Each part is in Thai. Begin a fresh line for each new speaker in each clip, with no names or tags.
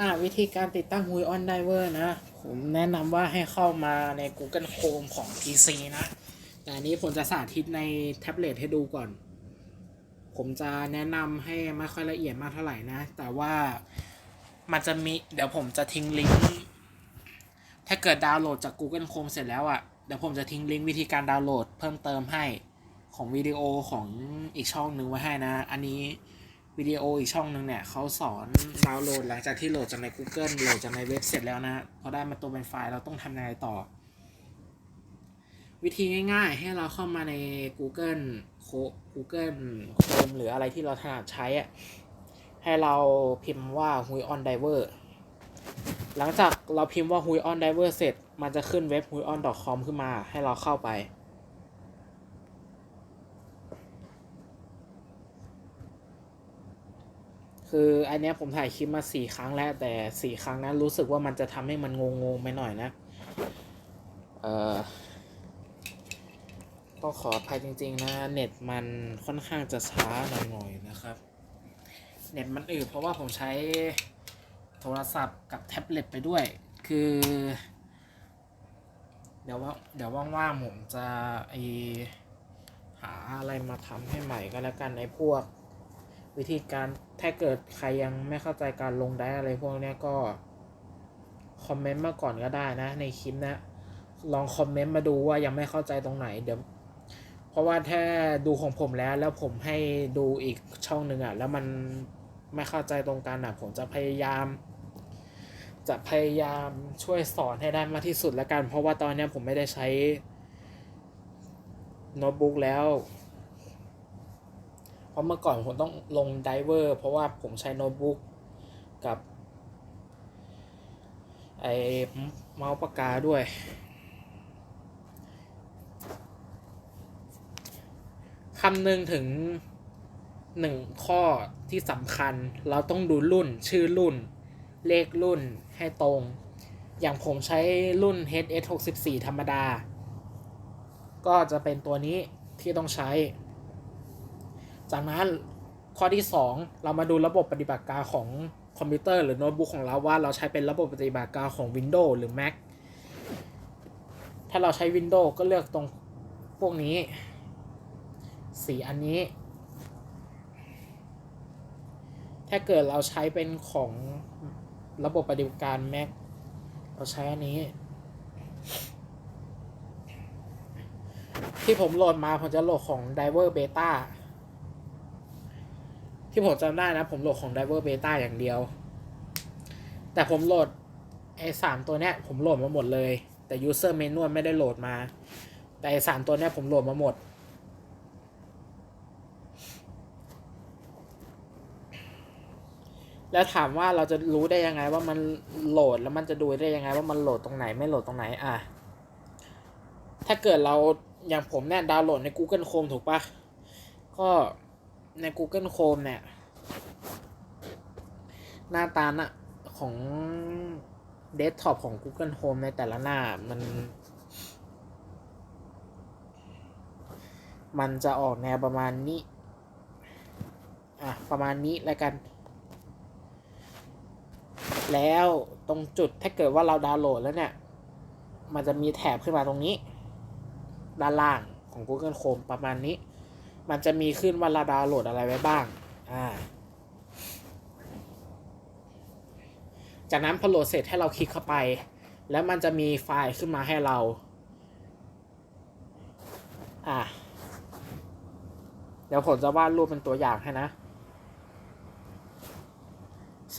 อ่าวิธีการติดตั้ง Hui on Diver นะ ผมแนะนำว่าให้เข้ามาใน Google Chrome ของ PC นะ แต่อันนี้ผมจะสาธิตในแท็บเล็ตให้ดูก่อน ผมจะแนะนำให้ไม่ค่อยละเอียดมากเท่าไหร่นะ แต่ว่ามันจะมี เดี๋ยวผมจะทิ้งลิงก์ ถ้าเกิดดาวน์โหลดจาก Google Chrome เสร็จแล้วอะ่ะ เดี๋ยวผมจะทิ้งลิงก์วิธีการดาวน์โหลดเพิ่มเติมให้ของวิดีโอของอีกช่องหนึ่งไว้ให้นะ อันนี้ วิดีโออีกช่องหนึ่งเนี่ยเขาสอนดาวน์โหลดหลังจากที่โหลดจากใน Google โหลดจากในเว็บเสร็จแล้วนะพอได้มาตัวเป็นไฟล์เราต้องทำยังไงต่อ วิธีง่ายๆ ให้เราเข้ามาใน Google Google Chrome หรืออะไรที่เราถนัดใช้อะให้เราพิมพ์ว่า Hui on Diver หลังจากเราพิมพ์ว่า Hui on Diver เสร็จ มันจะขึ้นเว็บ hui on com ขึ้นมาให้เราเข้าไป คืออันนี้ผมถ่ายคลิปมาสี่ครั้งแล้ว แต่สี่ครั้งนั้นรู้สึกว่ามันจะทำให้มันงงๆไปหน่อยนะ เอ่อก็ขออภัยจริง ๆ นะ เน็ตมันค่อนข้างจะช้าหน่อยๆนะครับ เน็ตมันอืดเพราะว่าผมใช้โทรศัพท์กับแท็บเล็ตไปด้วย คือ เดี๋ยวว่าเดี๋ยวว่างๆผมจะไอหาอะไรมาทำให้ใหม่ก็แล้วกันไอพวก วิธีการถ้าเกิดใครยังไม่เข้าใจการลงได้อะไรพวกนี้ก็คอมเมนต์มาก่อนก็ได้นะ ในคลิปนะ ลองคอมเมนต์มาดูว่ายังไม่เข้าใจตรงไหนเดี๋ยวเพราะว่าถ้าดูของผมแล้วแล้วผมให้ดูอีกช่องหนึ่งอะ่ะแล้วมันไม่เข้าใจตรงกันอะ่ะ ผมจะพยายาม จะพยายามช่วยสอนให้ได้มากที่สุดแล้วกัน เพราะว่าตอนนี้ผมไม่ได้ใช้โน้ตบุ๊กแล้ว ราะเมื่อก่อนผมต้องลงไดเวอร์เพราะว่าผมใช้โน้ตบุ๊กกับไอเมาส์ปากกาด้วย คำหนึ่งถึงหนึ่งข้อที่สำคัญเราต้องดูรุ่นชื่อรุ่น เลขรุ่นให้ตรง อย่างผมใช้รุ่น HS64 ธรรมดา ก็จะเป็นตัวนี้ที่ต้องใช้ จากนั้นข้อที่ 2 เรามาดูระบบปฏิบัติการของคอมพิวเตอร์หรือโน้ตบุ๊กของเราว่าเราใช้เป็นระบบปฏิบัติการของ Windows หรือ Mac ถ้าเราใช้ Windows ก็เลือกตรงพวกนี้ สีอันนี้ ถ้าเกิดเราใช้เป็นของระบบปฏิบัติการ Mac เราใช้อันนี้ ที่ผมโหลดมาผมจะโหลดของ Diver Beta ที่ผมจำได้นะ ผมโหลดของ Diver Beta อย่างเดียว แต่ผมโหลดไอ้สามตัวเนี้ยผมโหลดมาหมดเลย แต่ User Manual ไม่ได้โหลดมา แต่ไอ้สามตัวเนี้ยผมโหลดมาหมด แล้วถามว่าเราจะรู้ได้ยังไงว่ามันโหลดแล้วมันจะดูได้ยังไงว่ามันโหลดตรงไหนไม่โหลดตรงไหนอะ ถ้าเกิดเราอย่างผมเนี่ยดาวน์โหลดใน Google Chrome ถูกปะก็ ใน Google Chrome เนี่ย หน้าตาน่ะของเดสก์ท็อปของ Google Home ในแต่ละหน้ามัน มันจะออกแนวประมาณนี้ อะ ประมาณนี้แล้วกัน แล้วตรงจุดถ้าเกิดว่าเราดาวน์โหลดแล้วเนี่ย มันจะมีแถบขึ้นมาตรงนี้ ด้านล่างของ Google Chrome ประมาณนี้ มันจะมีขึ้นว่าเราดาวน์โหลดอะไรไว้บ้าง อ่า จากนั้นพอโหลดเสร็จให้เราคลิกเข้าไป แล้วมันจะมีไฟล์ขึ้นมาให้เรา อ่าเดี๋ยวผมจะวาดรูปเป็นตัวอย่างให้นะ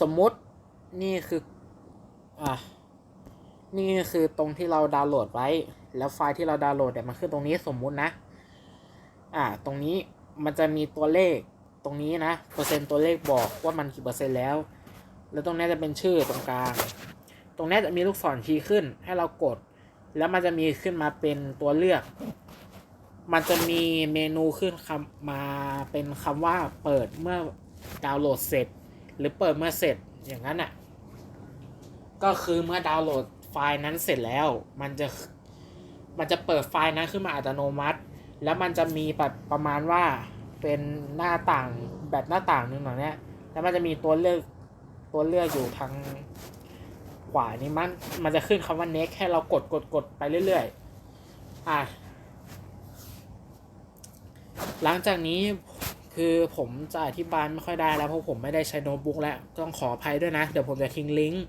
สมมุตินี่คืออะนี่คือตรงที่เราดาวน์โหลดไว้ แล้วไฟล์ที่เราดาวน์โหลดเนี่ยมันขึ้นตรงนี้สมมุตินะ อ่า ตรงนี้มันจะมีตัวเลขตรงนี้นะ เปอร์เซ็นต์ตัวเลขบอกว่ามันกี่เปอร์เซ็นต์แล้ว แล้วตรงนี้จะเป็นชื่อตรงกลาง ตรงนี้จะมีลูกศรชี้ขึ้นให้เรากด แล้วมันจะมีขึ้นมาเป็นตัวเลือก มันจะมีเมนูขึ้นคำมาเป็นคำว่าเปิดเมื่อดาวน์โหลดเสร็จ หรือเปิดเมื่อเสร็จอย่างนั้นอะ ก็คือเมื่อดาวน์โหลดไฟล์นั้นเสร็จแล้ว มันจะมันจะเปิดไฟล์นั้นขึ้นมาอัตโนมัติ แล้วมันจะมีแบบประมาณว่าเป็นหน้าต่างแบบหน้าต่างหนึ่งหน่อยเนี้ยแล้วมันจะมีตัวเลือกตัวเลือกอยู่ทางขวานี่มันมันจะขึ้นคำว่า next ให้เรากดกดกดไปเรื่อยๆ อะ หลังจากนี้คือผมจะอธิบายไม่ค่อยได้แล้วเพราะผมไม่ได้ใช้โน้ตบุ๊กแล้วต้องขออภัยด้วยนะ เดี๋ยวผมจะทิ้งลิงก์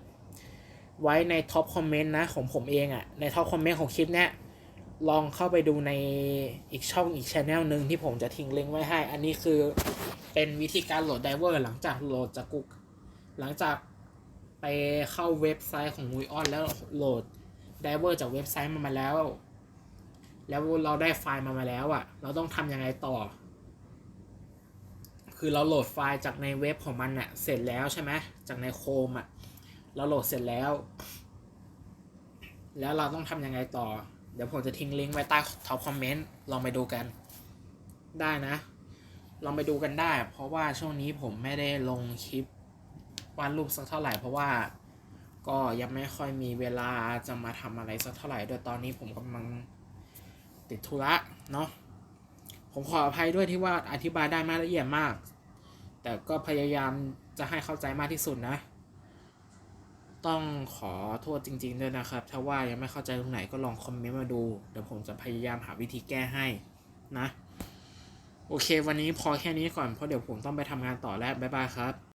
ไว้ในท็อปคอมเมนต์นะของผมเองอะ่ะในท็อปคอมเมนต์ของคลิปเนี้ย ลองเข้าไปดูในอีกช่องอีกช anel หนึ่งที่ผมจะทิ้งลิงก์ไว้ให้ อันนี้คือเป็นวิธีการโหลดไดเวอร์หลังจากโหลดจากกุกหลังจากไปเข้าเว็บไซต์ของมุยออนแล้วโหลดไดเวอร์จากเว็บไซต์มามาแล้ว แล้วเราได้ไฟล์มามาแล้วอะ่ะ เราต้องทำยังไงต่อ คือเราโหลดไฟล์จากในเว็บของมันอะ่ะ เสร็จแล้วใช่ไหมจากในโคมอะ่ะ เราโหลดเสร็จแล้ว แล้วเราต้องทำยังไงต่อ ดี๋ยวผมจะทิ้งลิงก์ไว้ใต้ท็อปคอมเมนต์ลองไปดูกัน ได้นะ ลองไปดูกันได้ เพราะว่าช่วงนี้ผมไม่ได้ลงคลิปวาดรูปสักเท่าไหร่ เพราะว่าก็ยังไม่ค่อยมีเวลาจะมาทำอะไรสักเท่าไหร่โดยตอนนี้ผมกำลังติดธุระเนาะผมขออภัยด้วยที่ว่าอธิบายได้ไม่ละเอียดมาก แต่ก็พยายามจะให้เข้าใจมากที่สุดนะ ต้องขอโทษจริง ๆ ด้วยนะครับ ถ้าว่ายังไม่เข้าใจตรงไหนก็ลองคอมเมนต์มาดู เดี๋ยวผมจะพยายามหาวิธีแก้ให้นะ โอเค วันนี้พอแค่นี้ก่อนเพราะเดี๋ยวผมต้องไปทำงานต่อแล้ว บ๊ายบายครับ